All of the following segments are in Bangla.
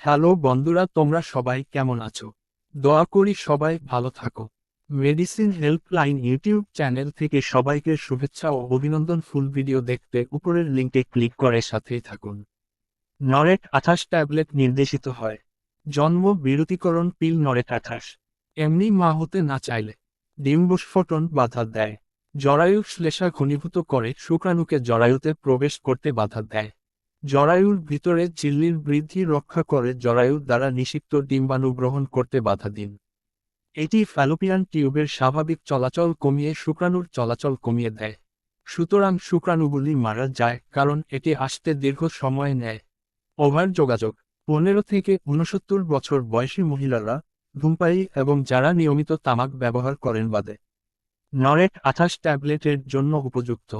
হ্যালো বন্ধুরা, তোমরা সবাই কেমন আছো? দোয়া করি সবাই ভালো থাকো। মেডিসিন হেল্পলাইন ইউটিউব চ্যানেল থেকে সবাইকে শুভেচ্ছা ও অভিনন্দন। ফুল ভিডিও দেখতে উপরের লিঙ্কে ক্লিক করে সাথেই থাকুন। নরেট আঠাশ ট্যাবলেট নির্দেশিত হয়। জন্ম, বিরতিকরণ, পিল নরেট আঠাশ। এমনি মা হতে না চাইলে ডিম্বস্ফোটন বাধা দেয়। জরায়ু শ্লেষা ঘনীভূত করে শুক্রাণুকে জরায়ুতে প্রবেশ করতে বাধা দেয়। জরায়ুর ভিতরে চিল্লির বৃদ্ধি রক্ষা করে জরায়ুর দ্বারা নিষিক্ত ডিম্বাণু গ্রহণ করতে বাধা দিন। এটি ফ্যালোপিয়ান টিউবের স্বাভাবিক চলাচল কমিয়ে শুক্রাণুর চলাচল কমিয়ে দেয়। সুতরাং শুক্রাণুগুলি মারা যায় কারণ এটি আসতে দীর্ঘ সময় নেয়। ওভার যোগাযোগ। পনেরো থেকে ঊনসত্তর বছর বয়সী মহিলারা ধূমপায়ী এবং যারা নিয়মিত তামাক ব্যবহার করেন বাদে নরেট আঠাশ ট্যাবলেটের জন্য উপযুক্ত।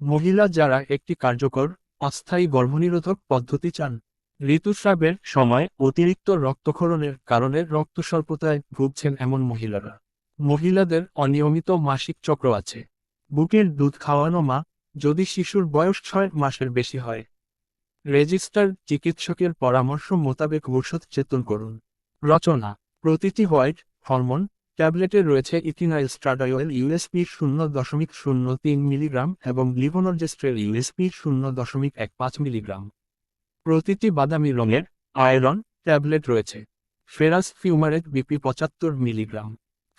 মহিলা যারা একটি কার্যকর অস্থায়ী গর্ভনিরোধক পদ্ধতি চান। ঋতুস্রাবের সময় অতিরিক্ত রক্তক্ষরণের কারণে রক্তস্বল্পতায় ভুগছেন এমন মহিলারা। মহিলাদের অনিয়মিত মাসিক চক্র আছে। বুকের দুধ খাওয়ানো মা, যদি শিশুর বয়স ছয় মাসের বেশি হয়। রেজিস্টার চিকিৎসকের পরামর্শ মোতাবেক ঔষধ চেতন করুন। রচনা, প্রতিটি হোয়াইট হরমোন ট্যাবলেটে রয়েছে ইথিনাইল স্ট্রাডায়োয়েল ইউএসপি শূন্য দশমিক শূন্য তিন মিলিগ্রাম এবং লিভোনর্জেস্ট্রেল ইউএসপি শূন্য দশমিক এক পাঁচ মিলিগ্রাম। প্রতিটি বাদামি রঙের আয়রন ট্যাবলেট রয়েছে। ফেরাস ফিউমারেট বিপি পঁচাত্তর মিলিগ্রাম।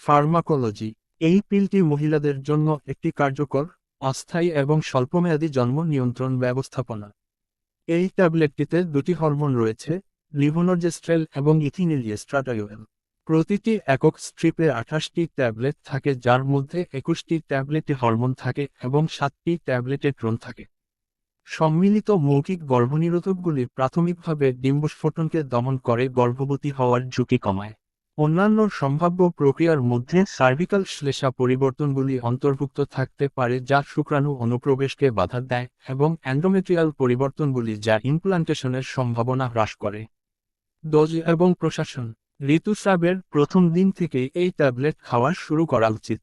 ফার্মাকোলজি। এই পিলটি মহিলাদের জন্য একটি কার্যকর, অস্থায়ী এবং স্বল্পমেয়াদী জন্ম নিয়ন্ত্রণ ব্যবস্থাপনা। এই ট্যাবলেটটিতে দুটি হরমোন রয়েছে লিভোনর্জেস্ট্রেল এবং ইথিনিলিয়েস্ট্রাটায়োয়েল প্রতিটি একক স্ট্রিপে আঠাশটি ট্যাবলেট থাকে, যার মধ্যে একুশটি ট্যাবলেটে হরমোন থাকে এবং সাতটি ট্যাবলেটে ড্রোন থাকে। সম্মিলিত মৌখিক গর্ভনিরোধকগুলি প্রাথমিকভাবে ডিম্বস্ফোটনকে দমন করে গর্ভবতী হওয়ার ঝুঁকি কমায়। অন্যান্য সম্ভাব্য প্রক্রিয়ার মধ্যে সার্ভিক্যাল শ্লেষা পরিবর্তনগুলি অন্তর্ভুক্ত থাকতে পারে, যা শুক্রাণু অনুপ্রবেশকে বাধা দেয় এবং অ্যান্ডোমেট্রিয়াল পরিবর্তনগুলি যা ইমপ্লান্টেশনের সম্ভাবনা হ্রাস করে। ডোজ এবং প্রশাসন ঋতুস্রাবের প্রথম দিন থেকে এই ট্যাবলেট খাওয়া শুরু করা উচিত।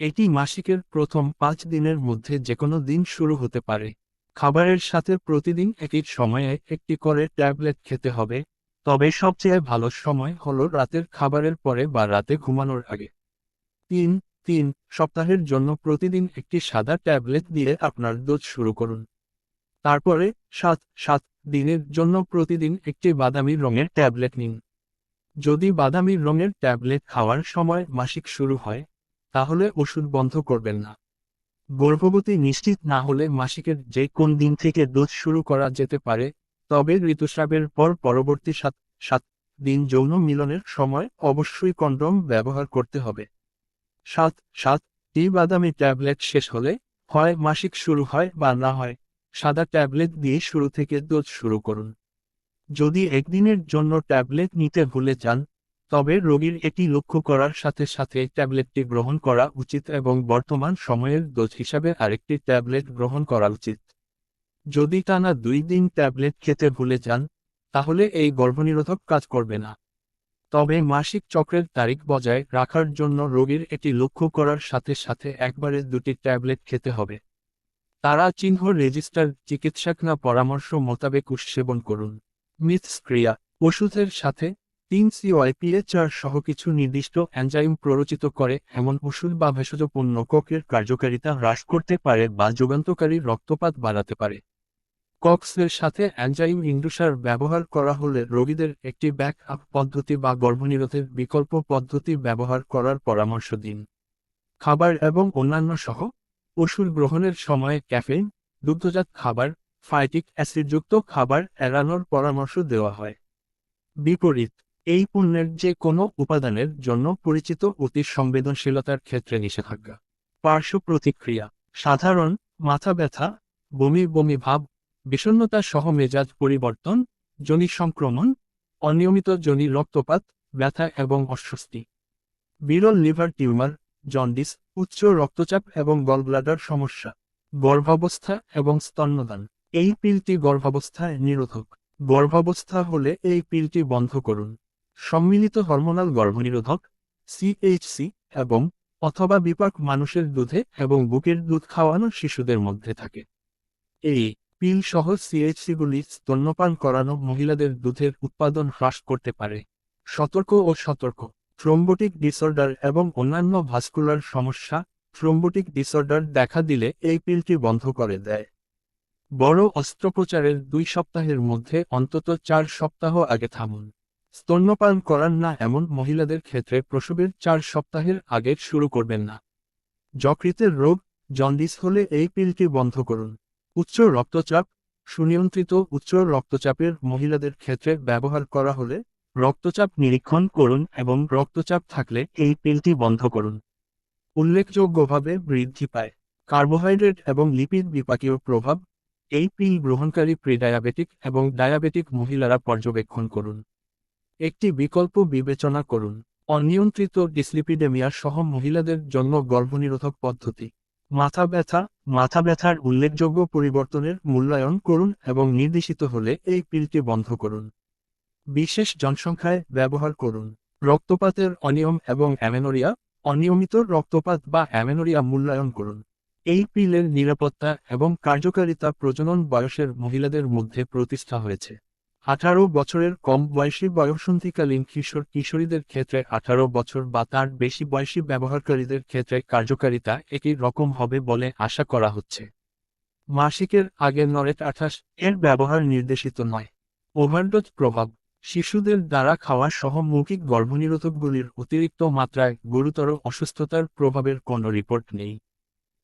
এটি মাসিকের প্রথম পাঁচ দিনের মধ্যে যে কোনো দিন শুরু হতে পারে। খাবারের সাথে প্রতিদিন একই সময়ে একটি করে ট্যাবলেট খেতে হবে। তবে সবচেয়ে ভালো সময় হল রাতের খাবারের পরে বা রাতে ঘুমানোর আগে। তিন তিন সপ্তাহের জন্য প্রতিদিন একটি সাদা ট্যাবলেট দিয়ে আপনার ডোজ শুরু করুন। তারপরে সাত সাত দিনের জন্য প্রতিদিন একটি বাদামি রঙের ট্যাবলেট নিন। যদি বাদামি রঙের ট্যাবলেট খাওয়ার সময় মাসিক শুরু হয়, তাহলে ওষুধ বন্ধ করবেন না। গর্ভবতী নিশ্চিত না হলে মাসিকের যে কোন দিন থেকে ডোজ শুরু করা যেতে পারে, তবে ঋতুস্রাবের পর পরবর্তী সাত সাত দিন যৌন মিলনের সময় অবশ্যই কন্ডম ব্যবহার করতে হবে। সাত সাত টি বাদামি ট্যাবলেট শেষ হলে হয় মাসিক শুরু হয় বা না হয়, সাদা ট্যাবলেট দিয়ে শুরু থেকে ডোজ শুরু করুন। যদি একদিনের জন্য ট্যাবলেট নিতে ভুলে যান, তবে রোগীর এটি লক্ষ্য করার সাথে সাথে ট্যাবলেটটি গ্রহণ করা উচিত এবং বর্তমান সময়ের ডোজ হিসাবে আরেকটি ট্যাবলেট গ্রহণ করা উচিত। যদি টানা দুই দিন ট্যাবলেট খেতে ভুলে যান, তাহলে এই গর্ভনিরোধক কাজ করবে না। তবে মাসিক চক্রের তারিখ বজায় রাখার জন্য রোগীর এটি লক্ষ্য করার সাথে সাথে একবারে দুটি ট্যাবলেট খেতে হবে। তারা চিহ্ন রেজিস্টার, চিকিৎসক না পরামর্শ মোতাবেক সেবন করুন। মিথস্ক্রিয়া, ওষুধের সাথে তিন সিওয়াইপিএচআর সহ কিছু নির্দিষ্ট অ্যানজাইম প্ররোচিত করে, এমন ওষুধ বা ভেষজ পণ্য ককের কার্যকারিতা হ্রাস করতে পারে বা যুগান্তকারী রক্তপাত বাড়াতে পারে। কক্সের সাথে অ্যানজাইম ইন্ডুসার ব্যবহার করা হলে রোগীদের একটি ব্যাক আপ পদ্ধতি বা গর্ভনিরোধের বিকল্প পদ্ধতি ব্যবহার করার পরামর্শ দিন। খাবার এবং অন্যান্য সহ, ওষুধ গ্রহণের সময় ক্যাফেইন, দুগ্ধজাত খাবার ফাইটিক অ্যাসিডযুক্ত খাবার এড়ানোর পরামর্শ দেওয়া হয়। বিপরীত, এই পণ্যের যে কোনো উপাদানের জন্য পরিচিত অতি সংবেদনশীলতার ক্ষেত্রে নিষেধাজ্ঞা। পার্শ্ব প্রতিক্রিয়া, সাধারণ, মাথা ব্যথা, বমি বমি ভাব বিষণ্নতা সহ মেজাজ পরিবর্তন, জনি সংক্রমণ, অনিয়মিত জনি রক্তপাত, ব্যথা এবং অস্বস্তি। বিরল লিভার টিউমার, জন্ডিস, উচ্চ রক্তচাপ এবং গলব্লাডার সমস্যা, গর্ভাবস্থা এবং স্তন্যদান। এই পিলটি গর্ভাবস্থায় নিরোধক। গর্ভাবস্থা হলে এই পিলটি বন্ধ করুন। সম্মিলিত হরমোনাল গর্ভনিরোধক সিএইচসি এবং অথবা বিপাক মানুষের দুধে এবং বুকের দুধ খাওয়ানো শিশুদের মধ্যে থাকে। এই পিল সহ সিএইচসিগুলি স্তন্যপান করানো মহিলাদের দুধের উৎপাদন হ্রাস করতে পারে। সতর্ক ও সতর্ক। থ্রোম্বোটিক ডিসঅর্ডার এবং অন্যান্য ভাস্কুলার সমস্যা, থ্রোম্বোটিক ডিসঅর্ডার দেখা দিলে এই পিলটি বন্ধ করে দেয়। বড় অস্ত্রোপচারের দুই সপ্তাহের মধ্যে অন্তত চার সপ্তাহ আগে থামুন। স্তন্যপান করান না এমন মহিলাদের ক্ষেত্রে প্রসবের চার সপ্তাহের আগে শুরু করবেন না। যকৃতের রোগ, জন্ডিস হলে এই পিলটি বন্ধ করুন। উচ্চ রক্তচাপ, সুনিয়ন্ত্রিত উচ্চ রক্তচাপের মহিলাদের ক্ষেত্রে ব্যবহার করা হলে রক্তচাপ নিরীক্ষণ করুন এবং রক্তচাপ থাকলে এই পিলটি বন্ধ করুন। উল্লেখযোগ্যভাবে বৃদ্ধি পায়। কার্বোহাইড্রেট এবং লিপিড বিপাকীয় প্রভাব এই পিল গ্রহণকারী প্রিডায়াবেটিক এবং ডায়াবেটিক মহিলারা পর্যবেক্ষণ করুন। একটি বিকল্প বিবেচনা করুন। অনিয়ন্ত্রিত ডিসলিপিডেমিয়া সহ মহিলাদের জন্য গর্ভনিরোধক পদ্ধতি। মাথা ব্যথা, মাথা ব্যথার উল্লেখযোগ্য পরিবর্তনের মূল্যায়ন করুন এবং নির্দেশিত হলে এই পিলটি বন্ধ করুন। বিশেষ জনসংখ্যায় ব্যবহার করুন। রক্তপাতের অনিয়ম এবং অ্যামেনোরিয়া, অনিয়মিত রক্তপাত বা অ্যামেনোরিয়া মূল্যায়ন করুন। এই পিলের নিরাপত্তা এবং কার্যকারিতা প্রজনন বয়সের মহিলাদের মধ্যে প্রতিষ্ঠা হয়েছে। আঠারো বছরের কম বয়সী বয়সন্ধিকালীন কিশোর কিশোরীদের ক্ষেত্রে আঠারো বছর বা তার বেশি বয়সী ব্যবহারকারীদের ক্ষেত্রে কার্যকারিতা একই রকম হবে বলে আশা করা হচ্ছে। মাসিকের আগে নরেট আঠাশ এর ব্যবহার নির্দেশিত নয়। ওভারডোজ প্রভাব, শিশুদের দ্বারা খাওয়া সহ মৌখিক গর্ভনিরোধকগুলির অতিরিক্ত মাত্রায় গুরুতর অসুস্থতার প্রভাবের কোনো রিপোর্ট নেই।